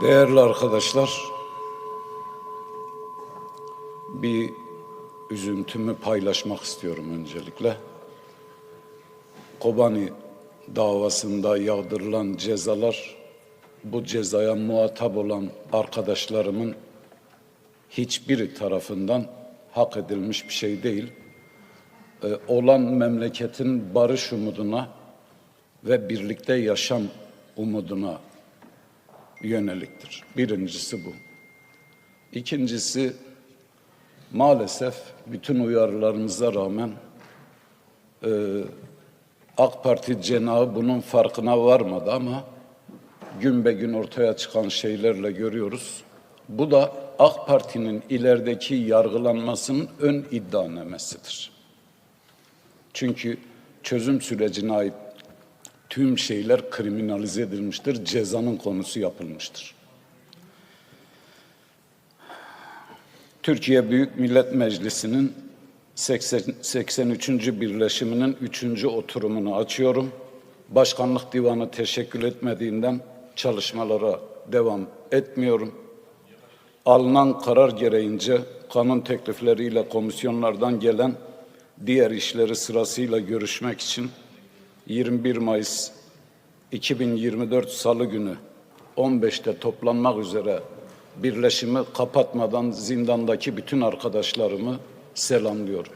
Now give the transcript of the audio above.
Değerli arkadaşlar, bir üzüntümü paylaşmak istiyorum öncelikle. Kobani davasında yağdırılan cezalar, bu cezaya muhatap olan arkadaşlarımın hiçbiri tarafından hak edilmiş bir şey değil. Ee, olan memleketin barış umuduna ve birlikte yaşam umuduna yöneliktir. Birincisi bu. İkincisi maalesef bütün uyarılarımıza rağmen e, AK Parti cenahı bunun farkına varmadı ama gün be gün ortaya çıkan şeylerle görüyoruz. Bu da AK Parti'nin ilerideki yargılanmasının ön iddianamesidir. Çünkü çözüm sürecine ait tüm şeyler kriminalize edilmiştir, cezanın konusu yapılmıştır. Türkiye Büyük Millet Meclisi'nin 80, 83. birleşiminin 3. oturumunu açıyorum. Başkanlık Divanı teşekkür etmediğinden çalışmalara devam etmiyorum. Alınan karar gereğince kanun teklifleriyle komisyonlardan gelen diğer işleri sırasıyla görüşmek için 21 Mayıs 2024 Salı günü 15'te toplanmak üzere birleşimi kapatmadan zindandaki bütün arkadaşlarımı selamlıyorum.